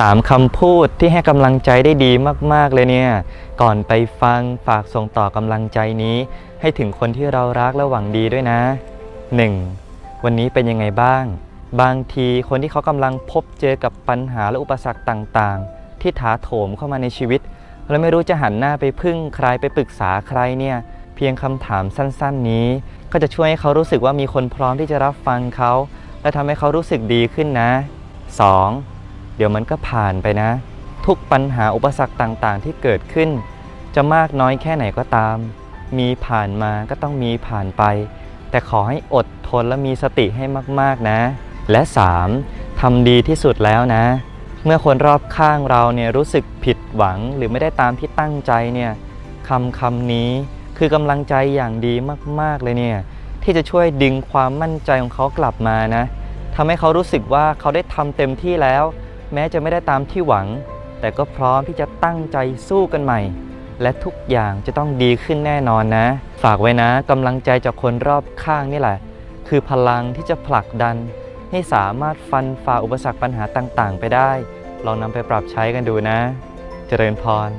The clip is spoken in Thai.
สามคำพูดที่ให้กำลังใจได้ดีมาก ๆ เลยเนี่ย ก่อนไปฟังฝากส่งต่อกำลังใจนี้ ให้ถึงคนที่เรารักและหวังดีด้วยนะ 1. วันนี้เป็นยังไงบ้าง บางทีคนที่เขากำลังพบเจอกับปัญหาและอุปสรรคต่างๆ ที่ถาโถมเข้ามาในชีวิต และไม่รู้จะหันหน้าไปพึ่งใครไปปรึกษาใครเนี่ย เพียงคำถามสั้น ๆ นี้ ก็จะช่วยให้เขารู้สึกว่ามีคนพร้อมที่จะรับฟังเขา และทำให้เขารู้สึกดีขึ้นนะ 2. เดี๋ยวมันก็ผ่านไปนะ ทุกปัญหาอุปสรรคต่างๆ ที่เกิดขึ้น จะมากน้อยแค่ไหนก็ตาม มีผ่านมาก็ต้องมีผ่านไป แต่ขอให้อดทนและมีสติให้มากๆนะ และ 3. ทำดีที่สุดแล้วนะ เมื่อคนรอบข้างเราเนี่ยรู้สึกผิดหวังหรือไม่ได้ตามที่ตั้งใจเนี่ยคำคำนี้คือกำลังใจอย่างดีมาก ๆ เลยเนี่ยที่จะช่วยดึงความมั่นใจของเขากลับมานะทำให้เขารู้สึกว่าเขาได้ทำเต็มที่แล้ว แม้จะไม่ได้ตามที่หวัง แต่ก็พร้อมที่จะตั้งใจสู้กันใหม่ และทุกอย่างจะต้องดีขึ้นแน่นอนนะ ฝากไว้นะกำลังใจจากคนรอบข้างนี่แหละ คือพลังที่จะผลักดัน ให้สามารถฟันฝ่าอุปสรรคปัญหาต่างๆ ไปได้ ลองนำไปปรับใช้กันดูนะ เจริญพร